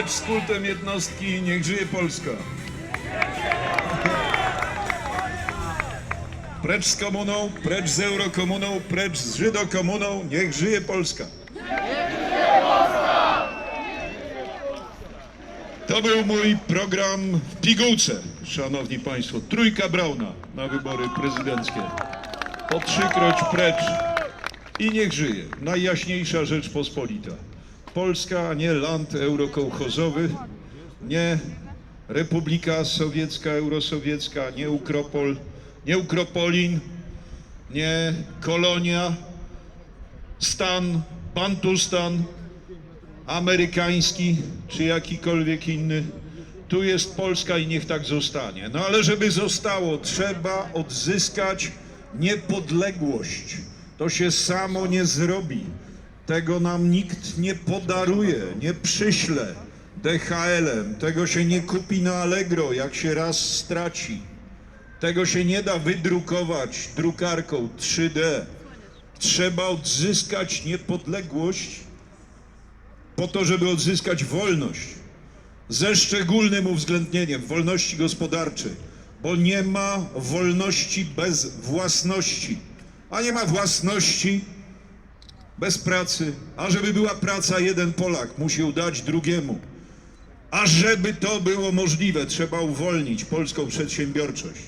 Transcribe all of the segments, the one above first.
Precz z kultem jednostki, niech żyje Polska. Precz z komuną, precz z eurokomuną, precz z żydokomuną, niech żyje Polska. To był mój program w pigułce, szanowni państwo. Trójka Brauna na wybory prezydenckie. Po trzykroć precz i niech żyje. Najjaśniejsza Rzeczpospolita. Polska, nie land eurokołchozowy, nie Republika Sowiecka, Eurosowiecka, nie Ukropol, nie Ukropolin, nie kolonia, stan, Bantustan, amerykański czy jakikolwiek inny. Tu jest Polska i niech tak zostanie. No ale żeby zostało, trzeba odzyskać niepodległość. To się samo nie zrobi. Tego nam nikt nie podaruje, nie przyśle DHL-em. Tego się nie kupi na Allegro, jak się raz straci. Tego się nie da wydrukować drukarką 3D. Trzeba odzyskać niepodległość po to, żeby odzyskać wolność. Ze szczególnym uwzględnieniem wolności gospodarczej, bo nie ma wolności bez własności, a nie ma własności bez pracy. A żeby była praca, jeden Polak musi dać drugiemu. A żeby to było możliwe, trzeba uwolnić polską przedsiębiorczość.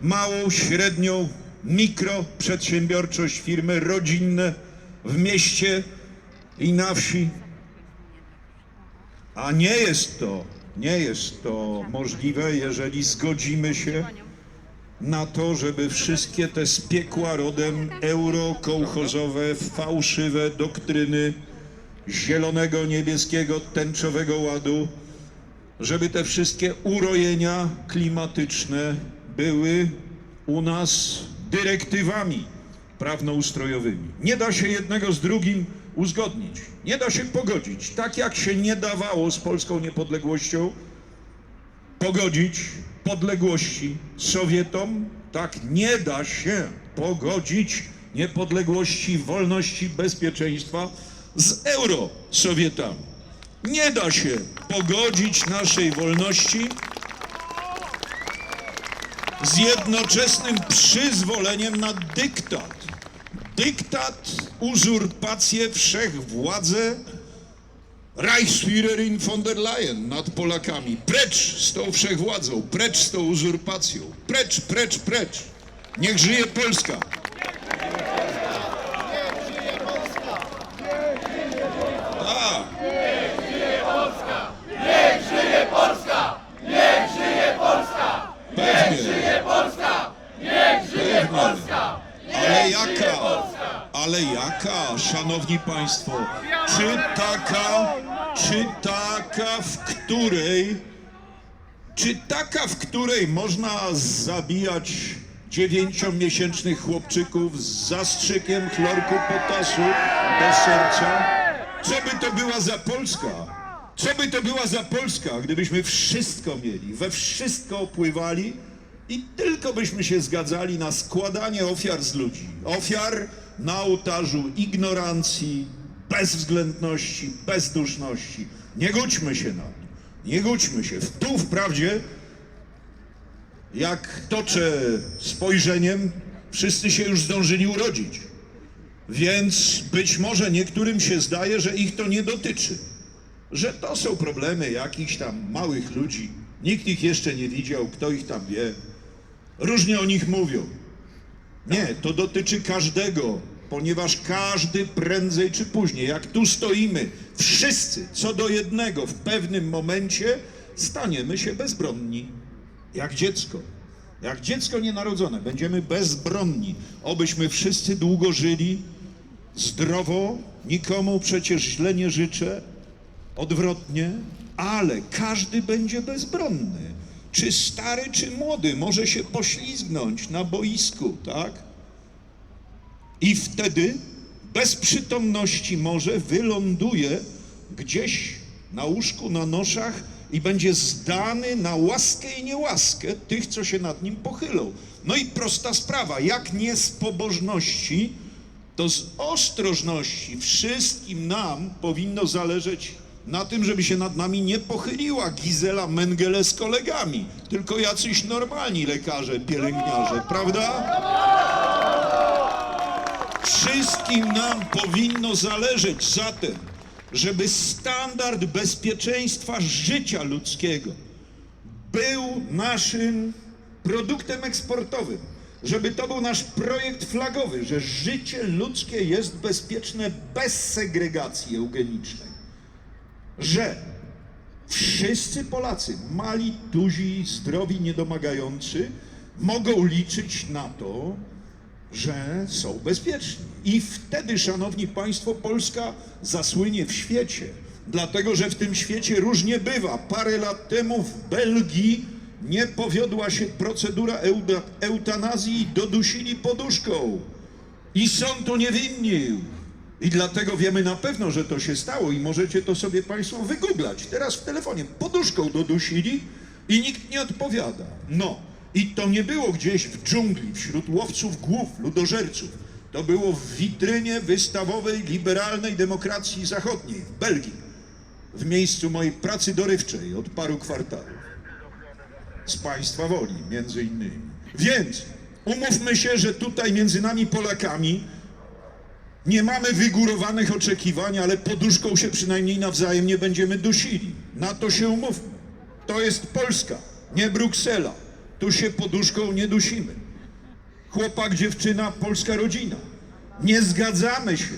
Małą, średnią, mikroprzedsiębiorczość, firmy rodzinne w mieście i na wsi. A nie jest to, nie jest to możliwe, jeżeli zgodzimy się na to, żeby wszystkie te z piekła rodem eurokołchozowe, fałszywe doktryny zielonego, niebieskiego, tęczowego ładu, żeby te wszystkie urojenia klimatyczne były u nas dyrektywami prawnoustrojowymi. Nie da się jednego z drugim uzgodnić. Nie da się pogodzić. Tak jak się nie dawało z polską niepodległością pogodzić podległości Sowietom, tak nie da się pogodzić niepodległości, wolności, bezpieczeństwa z eurosowietami. Nie da się pogodzić naszej wolności z jednoczesnym przyzwoleniem na dyktat. Dyktat, uzurpację, wszechwładzę Reichsführerin von der Leyen nad Polakami. Precz z tą wszechwładzą, precz z tą uzurpacją. Precz, precz, precz. Niech żyje Polska. Ale jaka? Ale jaka, szanowni państwo? Czy taka, taka, w której można zabijać dziewięciomiesięcznych chłopczyków z zastrzykiem chlorku potasu do serca? Co by to była za Polska? Co by to była za Polska, gdybyśmy wszystko mieli, we wszystko opływali i tylko byśmy się zgadzali na składanie ofiar z ludzi. Ofiar na ołtarzu ignorancji, bezwzględności, bezduszności. Nie gódźmy się na to. Nie gódźmy się. Tu wprawdzie, jak toczę spojrzeniem, wszyscy się już zdążyli urodzić. Więc być może niektórym się zdaje, że ich to nie dotyczy. Że to są problemy jakichś tam małych ludzi. Nikt ich jeszcze nie widział, kto ich tam wie. Różnie o nich mówią. Nie, to dotyczy każdego, ponieważ każdy prędzej czy później, jak tu stoimy, wszyscy co do jednego w pewnym momencie staniemy się bezbronni. Jak dziecko. Jak dziecko nienarodzone. Będziemy bezbronni. Obyśmy wszyscy długo żyli, zdrowo, nikomu przecież źle nie życzę, odwrotnie, ale każdy będzie bezbronny. Czy stary, czy młody może się poślizgnąć na boisku, tak? I wtedy bez przytomności może wyląduje gdzieś na łóżku, na noszach i będzie zdany na łaskę i niełaskę tych, co się nad nim pochylą. No i prosta sprawa, jak nie z pobożności, to z ostrożności wszystkim nam powinno zależeć na tym, żeby się nad nami nie pochyliła Gizela Mengele z kolegami, tylko jacyś normalni lekarze, pielęgniarze, prawda? Wszystkim nam powinno zależeć zatem, żeby standard bezpieczeństwa życia ludzkiego był naszym produktem eksportowym, żeby to był nasz projekt flagowy, że życie ludzkie jest bezpieczne bez segregacji eugenicznej, że wszyscy Polacy, mali, duzi, zdrowi, niedomagający, mogą liczyć na to, że są bezpieczni. I wtedy, szanowni państwo, Polska zasłynie w świecie, dlatego że w tym świecie różnie bywa. Parę lat temu w Belgii nie powiodła się procedura eutanazji i dodusili poduszką. I są tu niewinni. I dlatego wiemy na pewno, że to się stało i możecie to sobie Państwo wygooglać. Teraz w telefonie poduszką dodusili i nikt nie odpowiada. No, i to nie było gdzieś w dżungli, wśród łowców głów, ludożerców. To było w witrynie wystawowej liberalnej demokracji zachodniej w Belgii, w miejscu mojej pracy dorywczej od paru kwartałów z państwa woli, między innymi. Więc umówmy się, że tutaj między nami Polakami nie mamy wygórowanych oczekiwań, ale poduszką się przynajmniej nawzajem nie będziemy dusili. Na to się umówmy. To jest Polska, nie Bruksela. Tu się poduszką nie dusimy. Chłopak, dziewczyna, polska rodzina. Nie zgadzamy się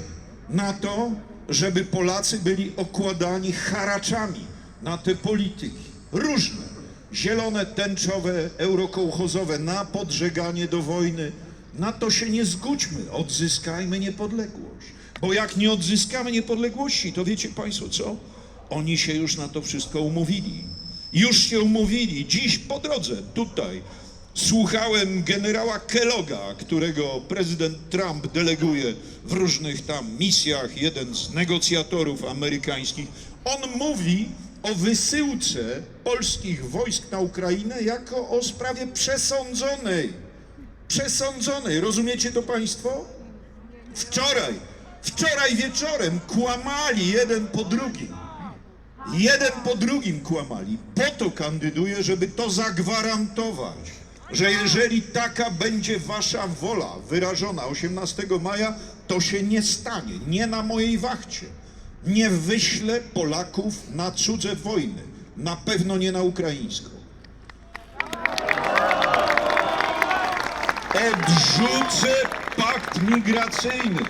na to, żeby Polacy byli okładani haraczami na te polityki. Różne. Zielone, tęczowe, eurokołchozowe, na podżeganie do wojny. Na to się nie zgódźmy. Odzyskajmy niepodległość. Bo jak nie odzyskamy niepodległości, to wiecie Państwo co? Oni się już na to wszystko umówili. Już się umówili. Dziś po drodze tutaj słuchałem generała Kelloga, którego prezydent Trump deleguje w różnych tam misjach, jeden z negocjatorów amerykańskich. On mówi o wysyłce polskich wojsk na Ukrainę jako o sprawie przesądzonej. Przesądzonej. Rozumiecie to Państwo? Wczoraj, wczoraj wieczorem kłamali jeden po drugim. Jeden po drugim kłamali. Po to kandyduję, żeby to zagwarantować, że jeżeli taka będzie wasza wola wyrażona 18 maja, to się nie stanie. Nie na mojej wachcie. Nie wyślę Polaków na cudze wojny. Na pewno nie na ukraińską. Odrzucę pakt migracyjny.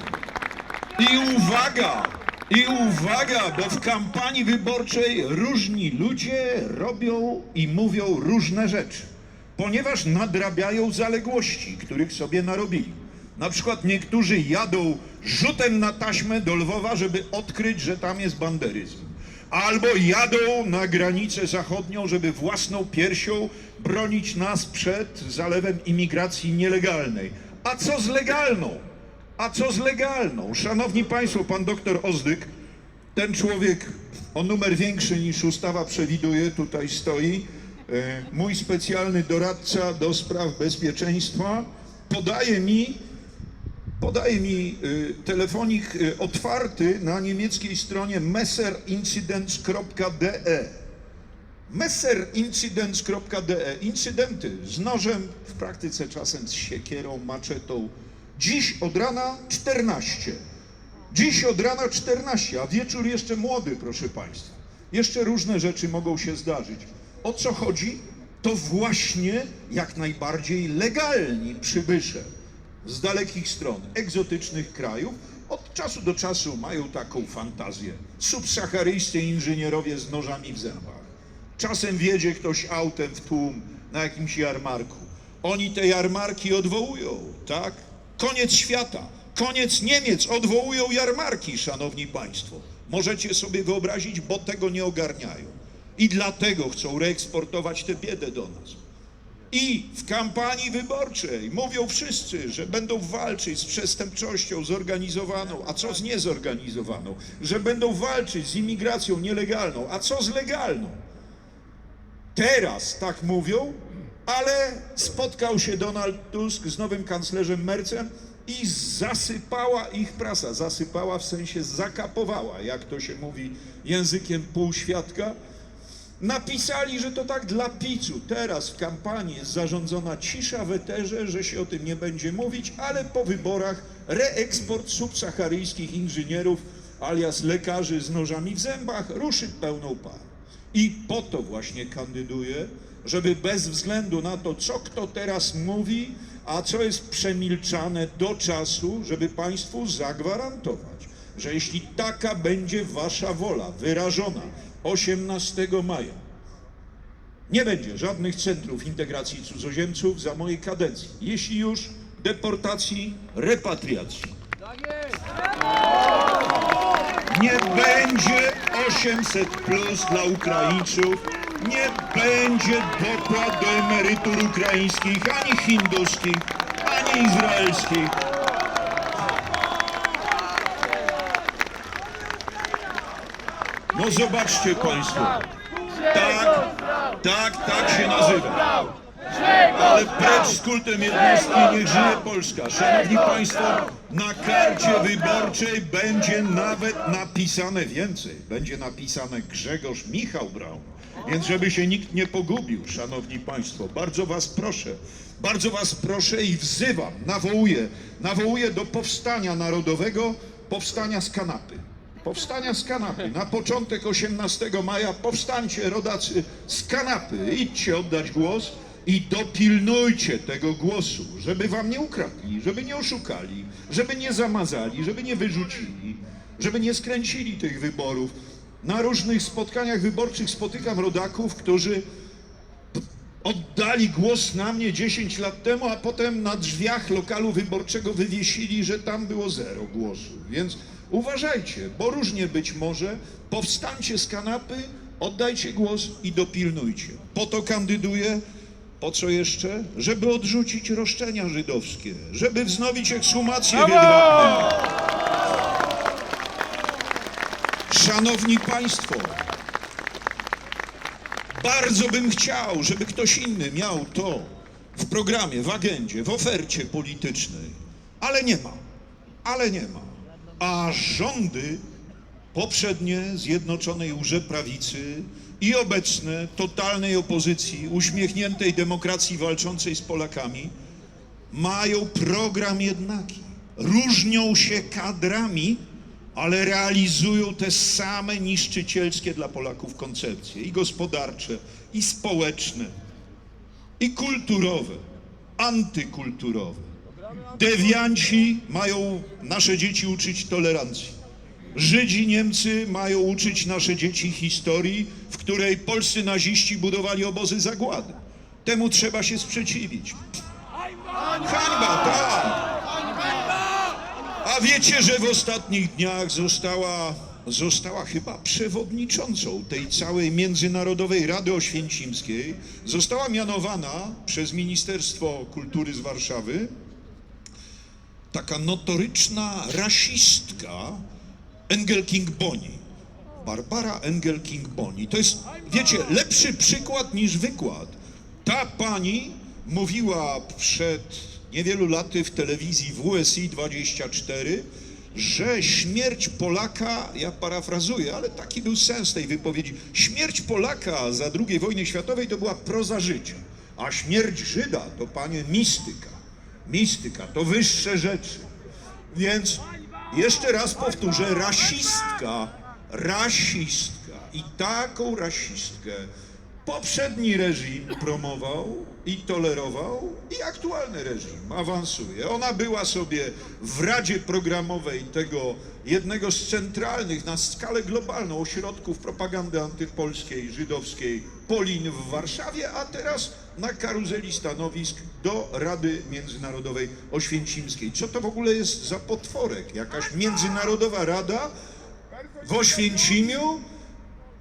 I uwaga, i uwaga, bo w kampanii wyborczej różni ludzie robią i mówią różne rzeczy, ponieważ nadrabiają zaległości, których sobie narobili. Na przykład niektórzy jadą rzutem na taśmę do Lwowa, żeby odkryć, że tam jest banderyzm. Albo jadą na granicę zachodnią, żeby własną piersią bronić nas przed zalewem imigracji nielegalnej. A co z legalną? A co z legalną? Szanowni Państwo, pan doktor Ozdyk, ten człowiek o numer większy niż ustawa przewiduje, tutaj stoi, e, mój specjalny doradca do spraw bezpieczeństwa, podaje mi, podaje mi e, telefonik e, otwarty na niemieckiej stronie messerincidents.de. Messerincidents.de. Incydenty z nożem, w praktyce czasem z siekierą, maczetą. Dziś od rana 14. Dziś od rana 14, a wieczór jeszcze młody, proszę Państwa. Jeszcze różne rzeczy mogą się zdarzyć. O co chodzi? To właśnie jak najbardziej legalni przybysze z dalekich stron, egzotycznych krajów, od czasu do czasu mają taką fantazję. Subsaharyjscy inżynierowie z nożami w zębach. Czasem wiedzie ktoś autem w tłum na jakimś jarmarku. Oni te jarmarki odwołują, tak? Koniec świata, koniec Niemiec, odwołują jarmarki, szanowni państwo. Możecie sobie wyobrazić, bo tego nie ogarniają. I dlatego chcą reeksportować tę biedę do nas. I w kampanii wyborczej mówią wszyscy, że będą walczyć z przestępczością zorganizowaną, a co z niezorganizowaną, że będą walczyć z imigracją nielegalną, a co z legalną. Teraz tak mówią, ale spotkał się Donald Tusk z nowym kanclerzem Mercem i zasypała ich prasa. Zasypała w sensie zakapowała, jak to się mówi językiem półświadka. Napisali, że to tak dla picu. Teraz w kampanii jest zarządzona cisza w eterze, że się o tym nie będzie mówić, ale po wyborach reeksport subsaharyjskich inżynierów alias lekarzy z nożami w zębach ruszy pełną parą. I po to właśnie kandyduję, żeby bez względu na to, co kto teraz mówi, a co jest przemilczane do czasu, żeby Państwu zagwarantować, że jeśli taka będzie Wasza wola wyrażona 18 maja, nie będzie żadnych centrów integracji cudzoziemców za mojej kadencji. Jeśli już deportacji, repatriacji. Nie będzie 800 plus dla Ukraińców, nie będzie dopłat do emerytur ukraińskich, ani hinduskich, ani izraelskich. No zobaczcie Państwo. Tak, tak, tak się nazywa. Ale precz z kultem jednostki, niech żyje Polska. Szanowni Państwo, na karcie wyborczej będzie nawet napisane więcej. Będzie napisane Grzegorz Michał Braun. Więc żeby się nikt nie pogubił, Szanowni Państwo, bardzo Was proszę, bardzo Was proszę i wzywam, nawołuję, nawołuję do powstania narodowego, powstania z kanapy. Powstania z kanapy. Na początek 18 maja powstańcie, rodacy, z kanapy. Idźcie oddać głos i dopilnujcie tego głosu, żeby wam nie ukradli, żeby nie oszukali, żeby nie zamazali, żeby nie wyrzucili, żeby nie skręcili tych wyborów. Na różnych spotkaniach wyborczych spotykam rodaków, którzy oddali głos na mnie 10 lat temu, a potem na drzwiach lokalu wyborczego wywiesili, że tam było zero głosów. Więc uważajcie, bo różnie być może. Powstańcie z kanapy, oddajcie głos i dopilnujcie. Po to kandyduję. Po co jeszcze? Żeby odrzucić roszczenia żydowskie, żeby wznowić ekshumację wiedwabne. Szanowni Państwo, bardzo bym chciał, żeby ktoś inny miał to w programie, w agendzie, w ofercie politycznej, ale nie ma. Ale nie ma. A rządy poprzednie Zjednoczonej Łże Prawicy i obecne totalnej opozycji, uśmiechniętej demokracji walczącej z Polakami, mają program jednaki. Różnią się kadrami, ale realizują te same niszczycielskie dla Polaków koncepcje i gospodarcze, i społeczne, i kulturowe, antykulturowe. Dewianci mają nasze dzieci uczyć tolerancji. Żydzi, Niemcy mają uczyć nasze dzieci historii, w której polscy naziści budowali obozy zagłady. Temu trzeba się sprzeciwić. Hańba, tak! A wiecie, że w ostatnich dniach została, została chyba przewodniczącą tej całej Międzynarodowej Rady Oświęcimskiej, została mianowana przez Ministerstwo Kultury z Warszawy taka notoryczna rasistka Engelking Boni. Barbara Engelking Boni. To jest, wiecie, lepszy przykład niż wykład. Ta pani mówiła przed niewielu laty w telewizji WSI 24, że śmierć Polaka, ja parafrazuję, ale taki był sens tej wypowiedzi, śmierć Polaka za II wojny światowej to była proza życia, a śmierć Żyda to, panie, mistyka. Mistyka to wyższe rzeczy. Więc jeszcze raz powtórzę, rasistka, rasistka. I taką rasistkę poprzedni reżim promował i tolerował i aktualny reżim awansuje. Ona była sobie w Radzie Programowej tego jednego z centralnych na skalę globalną ośrodków propagandy antypolskiej, żydowskiej Polin w Warszawie, a teraz na karuzeli stanowisk do Rady Międzynarodowej Oświęcimskiej. Co to w ogóle jest za potworek? Jakaś międzynarodowa rada w Oświęcimiu?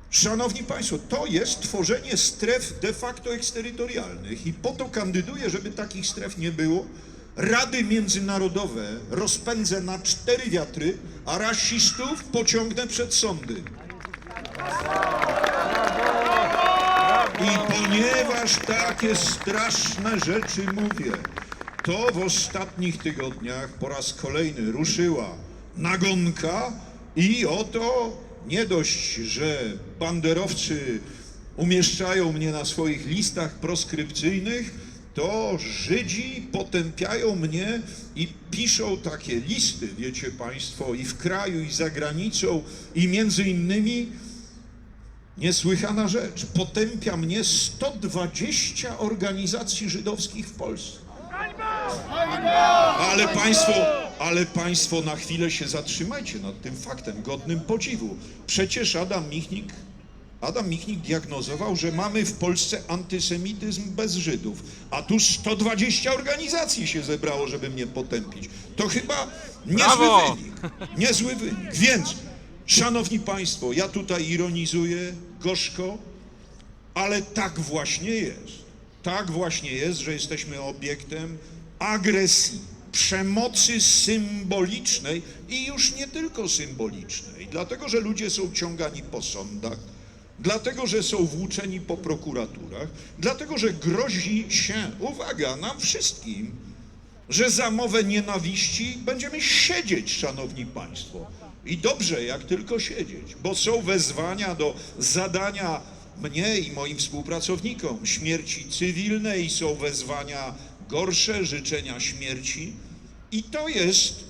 Szanowni Państwo, to jest tworzenie stref de facto eksterytorialnych i po to kandyduję, żeby takich stref nie było. Rady międzynarodowe rozpędzę na cztery wiatry, a rasistów pociągnę przed sądy. I ponieważ takie straszne rzeczy mówię, to w ostatnich tygodniach po raz kolejny ruszyła nagonka i oto nie dość, że banderowcy umieszczają mnie na swoich listach proskrypcyjnych, to Żydzi potępiają mnie i piszą takie listy, wiecie Państwo, i w kraju, i za granicą, i między innymi niesłychana rzecz. Potępia mnie 120 organizacji żydowskich w Polsce. Ale państwo, ale państwo na chwilę się zatrzymajcie nad tym faktem godnym podziwu. Przecież Adam Michnik, Adam Michnik diagnozował, że mamy w Polsce antysemityzm bez Żydów, a tu 120 organizacji się zebrało, żeby mnie potępić. To chyba niezły Brawo! wynik. Niezły wynik. Więc, szanowni państwo, ja tutaj ironizuję gorzko, ale tak właśnie jest. Tak właśnie jest, że jesteśmy obiektem agresji, przemocy symbolicznej i już nie tylko symbolicznej, dlatego że ludzie są ciągani po sądach, dlatego że są włóczeni po prokuraturach, dlatego że grozi się, uwaga, nam wszystkim, że za mowę nienawiści będziemy siedzieć, szanowni państwo. I dobrze, jak tylko siedzieć, bo są wezwania do zadania mnie i moim współpracownikom śmierci cywilnej, są wezwania gorsze, życzenia śmierci. I to jest,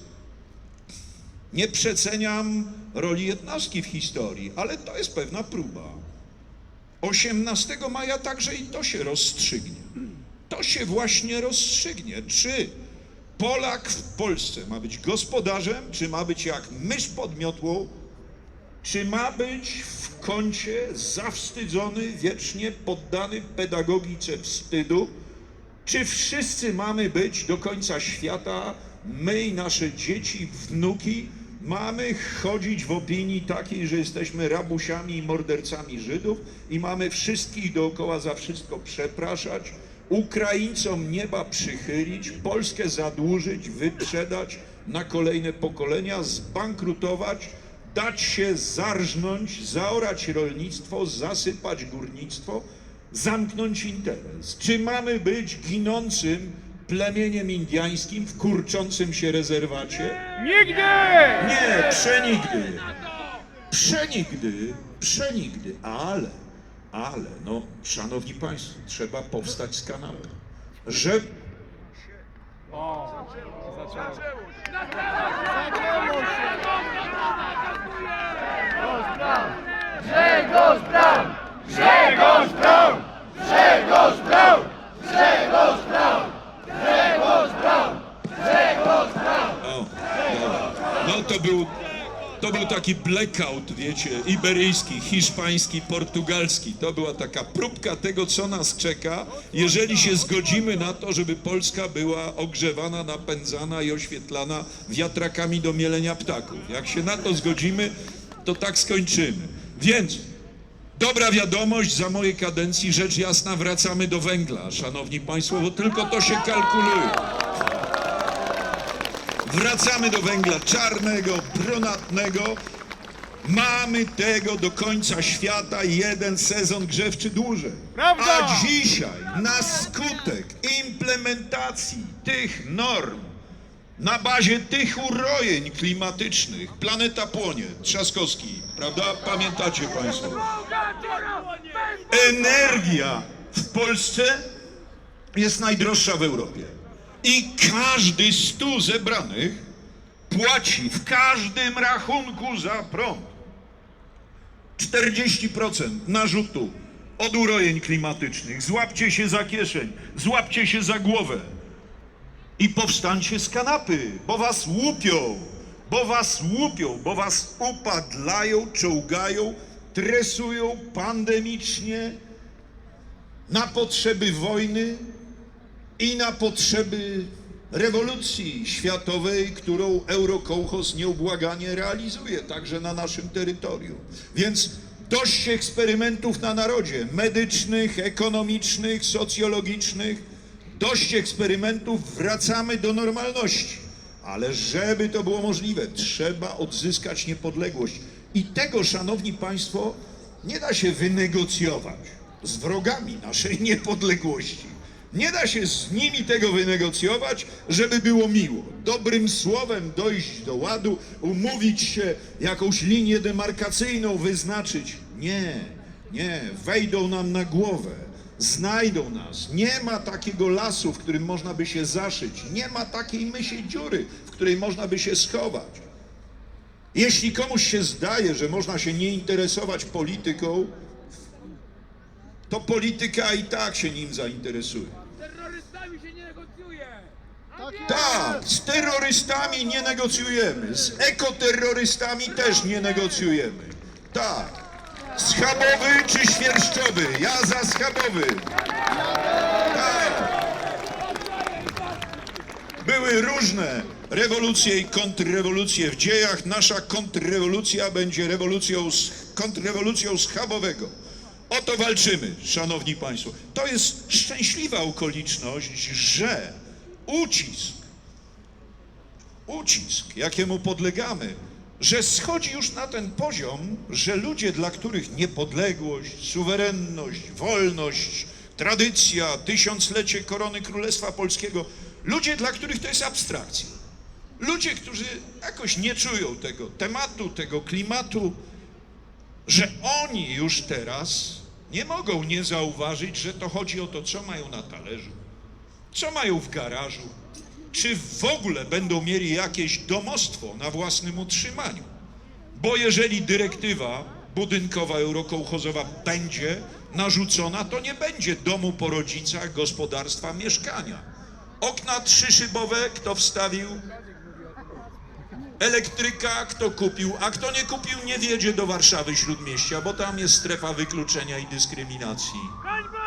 nie przeceniam roli jednostki w historii, ale to jest pewna próba. 18 maja także i to się rozstrzygnie. To się właśnie rozstrzygnie, czy Polak w Polsce ma być gospodarzem, czy ma być jak mysz pod miotłą, czy ma być w kącie zawstydzony, wiecznie poddany pedagogice wstydu, czy wszyscy mamy być do końca świata, my i nasze dzieci, wnuki, mamy chodzić w opinii takiej, że jesteśmy rabusiami i mordercami Żydów i mamy wszystkich dookoła za wszystko przepraszać, Ukraińcom nieba przychylić, Polskę zadłużyć, wyprzedać na kolejne pokolenia, zbankrutować, dać się zarżnąć, zaorać rolnictwo, zasypać górnictwo, zamknąć interes. Czy mamy być ginącym plemieniem indiańskim w kurczącym się rezerwacie? Nigdy! Nie, przenigdy. Przenigdy, przenigdy, ale, ale, no, szanowni państwo, trzeba powstać z kanapy. Że O, dobra. No to był, to był taki blackout, wiecie, iberyjski, hiszpański, portugalski. To była taka próbka tego, co nas czeka, jeżeli się zgodzimy na to, żeby Polska była ogrzewana, napędzana i oświetlana wiatrakami do mielenia ptaków. Jak się na to zgodzimy, to tak skończymy. Więc Dobra wiadomość, za mojej kadencji rzecz jasna wracamy do węgla, szanowni państwo, bo tylko to się kalkuluje. Wracamy do węgla czarnego, brunatnego. Mamy tego do końca świata jeden sezon grzewczy dłużej. Prawda! A dzisiaj na skutek implementacji tych norm na bazie tych urojeń klimatycznych planeta płonie. Trzaskowski, prawda? Pamiętacie Państwo? Energia w Polsce jest najdroższa w Europie. I każdy z tu zebranych płaci w każdym rachunku za prąd 40% narzutu od urojeń klimatycznych. Złapcie się za kieszeń, złapcie się za głowę i powstańcie z kanapy, bo was łupią, bo was łupią, bo was upadlają, czołgają, tresują pandemicznie na potrzeby wojny i na potrzeby rewolucji światowej, którą Eurokołchos nieubłaganie realizuje, także na naszym terytorium. Więc dość eksperymentów na narodzie, medycznych, ekonomicznych, socjologicznych, dość eksperymentów, wracamy do normalności. Ale żeby to było możliwe, trzeba odzyskać niepodległość. I tego, szanowni państwo, nie da się wynegocjować z wrogami naszej niepodległości. Nie da się z nimi tego wynegocjować, żeby było miło. Dobrym słowem dojść do ładu, umówić się, jakąś linię demarkacyjną wyznaczyć. Nie, nie, wejdą nam na głowę, znajdą nas. Nie ma takiego lasu, w którym można by się zaszyć. Nie ma takiej mysiej dziury, w której można by się schować. Jeśli komuś się zdaje, że można się nie interesować polityką, to polityka i tak się nim zainteresuje. Z terrorystami się nie negocjuje! Tak, z terrorystami nie negocjujemy, z ekoterrorystami też nie negocjujemy. Tak. Schabowy czy świerszczowy? Ja za schabowy. Tak. Były różne rewolucje i kontrrewolucje w dziejach. Nasza kontrrewolucja będzie rewolucją, kontrrewolucją schabowego. O to walczymy, szanowni państwo. To jest szczęśliwa okoliczność, że ucisk, ucisk, jakiemu podlegamy, że schodzi już na ten poziom, że ludzie, dla których niepodległość, suwerenność, wolność, tradycja, tysiąclecie korony Królestwa Polskiego, ludzie, dla których to jest abstrakcja. Ludzie, którzy jakoś nie czują tego tematu, tego klimatu, że oni już teraz nie mogą nie zauważyć, że to chodzi o to, co mają na talerzu, co mają w garażu, czy w ogóle będą mieli jakieś domostwo na własnym utrzymaniu. Bo jeżeli dyrektywa budynkowa eurokołchozowa będzie narzucona, to nie będzie domu po rodzicach, gospodarstwa, mieszkania. Okna trzyszybowe kto wstawił? Elektryka kto kupił, a kto nie kupił nie wiedzie do Warszawy Śródmieścia, bo tam jest strefa wykluczenia i dyskryminacji.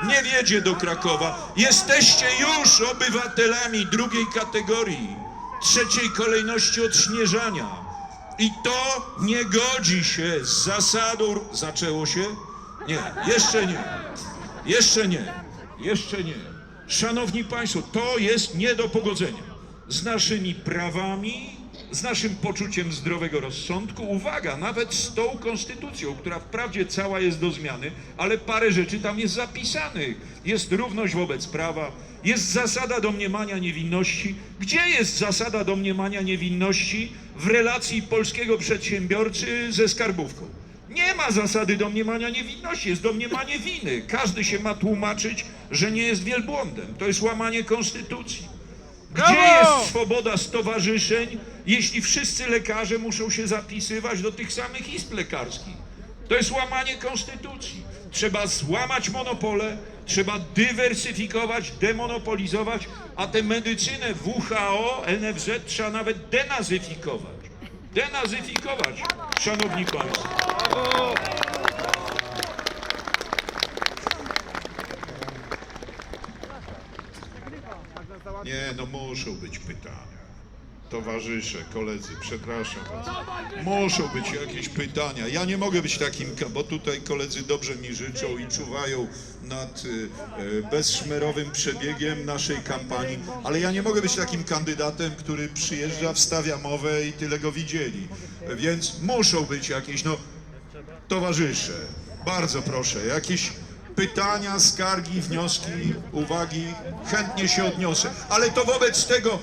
Nie wiedzie do Krakowa. Jesteście już obywatelami drugiej kategorii, trzeciej kolejności odśnieżania. I to nie godzi się z zasadą. Zaczęło się? Nie, jeszcze nie. Jeszcze nie. Jeszcze nie. Szanowni Państwo, to jest nie do pogodzenia z naszymi prawami, z naszym poczuciem zdrowego rozsądku. Uwaga, nawet z tą konstytucją, która wprawdzie cała jest do zmiany, ale parę rzeczy tam jest zapisanych. Jest równość wobec prawa, jest zasada domniemania niewinności. Gdzie jest zasada domniemania niewinności w relacji polskiego przedsiębiorcy ze skarbówką? Nie ma zasady domniemania niewinności, jest domniemanie winy. Każdy się ma tłumaczyć, że nie jest wielbłądem. To jest łamanie konstytucji. Gdzie jest swoboda stowarzyszeń, jeśli wszyscy lekarze muszą się zapisywać do tych samych izb lekarskich? To jest łamanie konstytucji. Trzeba złamać monopole, trzeba dywersyfikować, demonopolizować, a tę medycynę WHO, NFZ trzeba nawet denazyfikować. Denazyfikować, szanowni państwo. Nie, no muszą być pytania. Towarzysze, koledzy, przepraszam was. Muszą być jakieś pytania. Ja nie mogę być takim, bo tutaj koledzy dobrze mi życzą i czuwają nad y, y, bezszmerowym przebiegiem naszej kampanii, ale ja nie mogę być takim kandydatem, który przyjeżdża, wstawia mowę i tyle go widzieli. Więc muszą być jakieś, no, towarzysze, bardzo proszę, jakieś pytania, skargi, wnioski, uwagi, chętnie się odniosę. Ale to wobec tego